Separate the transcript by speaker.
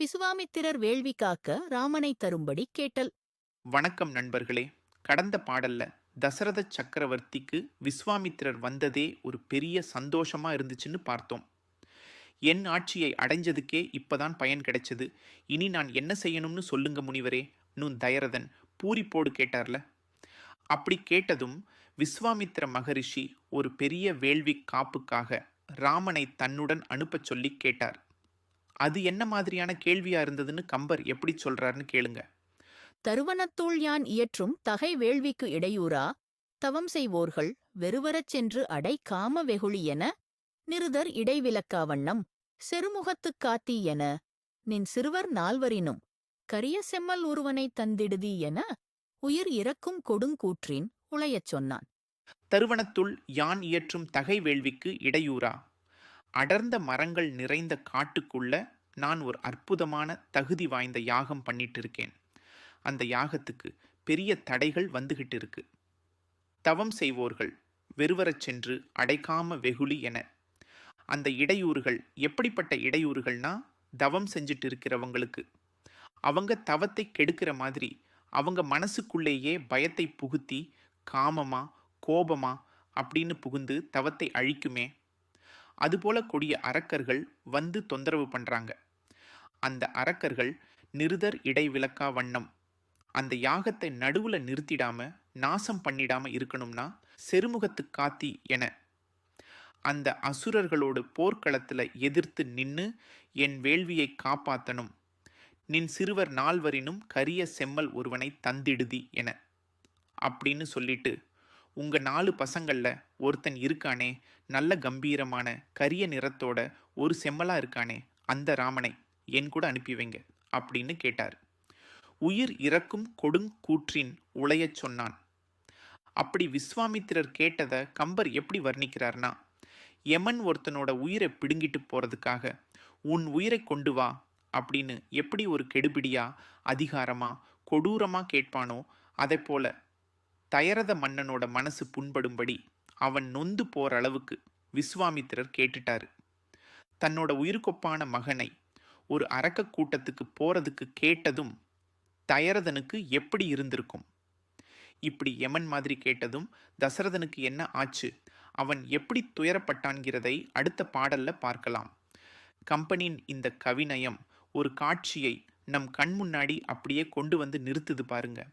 Speaker 1: விசுவாமித்திரர் வேள்வி காக்க ராமனை தரும்படி கேட்டல்.
Speaker 2: வணக்கம் நண்பர்களே. கடந்த பாடல்ல தசரத சக்கரவர்த்திக்கு விஸ்வாமித்திரர் வந்ததே ஒரு பெரிய சந்தோஷமா இருந்துச்சுன்னு பார்த்தோம். என் ஆட்சியை அடைஞ்சதுக்கே இப்பதான் பயன் கிடைச்சது. இனி நான் என்ன செய்யணும்னு சொல்லுங்க முனிவரே. நுன் தயரதன் பூரிப்போடு கேட்டார்ல. அப்படி கேட்டதும் விஸ்வாமித்திர மகரிஷி ஒரு பெரிய வேள்வி காப்புக்காக ராமனை தன்னுடன் அனுப்பச் சொல்லி கேட்டார். அது என்ன மாதிரியான கேள்வியா இருந்ததுன்னு கம்பர் எப்படி சொல்றாருன்னு கேளுங்க.
Speaker 1: தருவனத்துள் யான் இயற்றும் தகை வேள்விக்கு இடையூறா? தவம் செய்வோர்கள் வெறுவரச் சென்று அடை காம வெகுளி என? நிருதர் இடைவிலக்கா வண்ணம் செருமுகத்துக் காத்தி என? நின் சிறுவர் நால்வரினும் கரிய செம்மல் ஒருவனை தந்திடுதி என? உயிர் இறக்கும் கொடுங்கூற்றின் உளையச் சொன்னான்.
Speaker 2: தருவனத்துள் யான் இயற்றும் தகை வேள்விக்கு இடையூறா? அடர்ந்த மரங்கள் நிறைந்த காட்டுக்குள்ள நான் ஒரு அற்புதமான தகுதி வாய்ந்த யாகம் பண்ணிட்டு இருக்கேன் அந்த யாகத்துக்கு பெரிய தடைகள் வந்துகிட்டு இருக்கு. தவம் செய்வோர்கள் வெறுவரச் சென்று அடைக்காம வெகுளி என. அந்த இடையூறுகள் எப்படிப்பட்ட இடையூறுகள்னா தவம் செஞ்சுட்டு இருக்கிறவங்களுக்கு அவங்க தவத்தை கெடுக்கிற மாதிரி அவங்க மனசுக்குள்ளேயே பயத்தை புகுத்தி காமமா கோபமா அப்படின்னு புகுந்து தவத்தை அழிக்குமே. அதுபோல கொடிய அரக்கர்கள் வந்து தொந்தரவு பண்ணுறாங்க அந்த அரக்கர்கள் நிருதர் இடைவிலக்கா வண்ணம் அந்த யாகத்தை நடுவில் நிறுத்திடாம நாசம் பண்ணிடாம இருக்கணும்னா செருமுகத்து காத்தி என அந்த அசுரர்களோடு போர்க்களத்தில் எதிர்த்து நின்று என் வேள்வியை காப்பாற்றணும் நின் சிறுவர் நால்வரினும் கரிய செம்மல் ஒருவனை தந்திடுதி என அப்படின்னு சொல்லிட்டு உங்கள் நாலு பசங்களில் ஒருத்தன் இருக்கானே நல்ல கம்பீரமான கரிய நிறத்தோட ஒரு செம்மலா இருக்கானே அந்த ராமனை என் கூட அனுப்பி வைங்க அப்படின்னு கேட்டார். உயிர் இறக்கும் கொடுங்கூற்றின் உளையச் சொன்னான். அப்படி விஸ்வாமித்திரர் கேட்டதை கம்பர் எப்படி வர்ணிக்கிறார்னா யமன் ஒருத்தனோட உயிரை பிடுங்கிட்டு போகிறதுக்காக உன் உயிரை கொண்டு வா அப்படின்னு எப்படி ஒரு கெடுபிடியா அதிகாரமாக கொடூரமாக கேட்பானோ அதை போல தயரத மன்னனோட மனசு புண்படும்படி அவன் நொந்து போற அளவுக்கு விஸ்வாமித்திரர் கேட்டுட்டாரு. தன்னோட உயிர்கொப்பான மகனை ஒரு அரக்க கூட்டத்துக்கு போறதுக்கு கேட்டதும் தயரதனுக்கு எப்படி இருந்திருக்கும்? இப்படி யமன் மாதிரி கேட்டதும் தசரதனுக்கு என்ன ஆச்சு? அவன் எப்படி துயரப்பட்டான்கிறதை அடுத்த பாடல்ல பார்க்கலாம். கம்பெனியின் இந்த கவிநயம் ஒரு காட்சியை நம் கண் முன்னாடி அப்படியே கொண்டு வந்து நிறுத்துது பாருங்கள்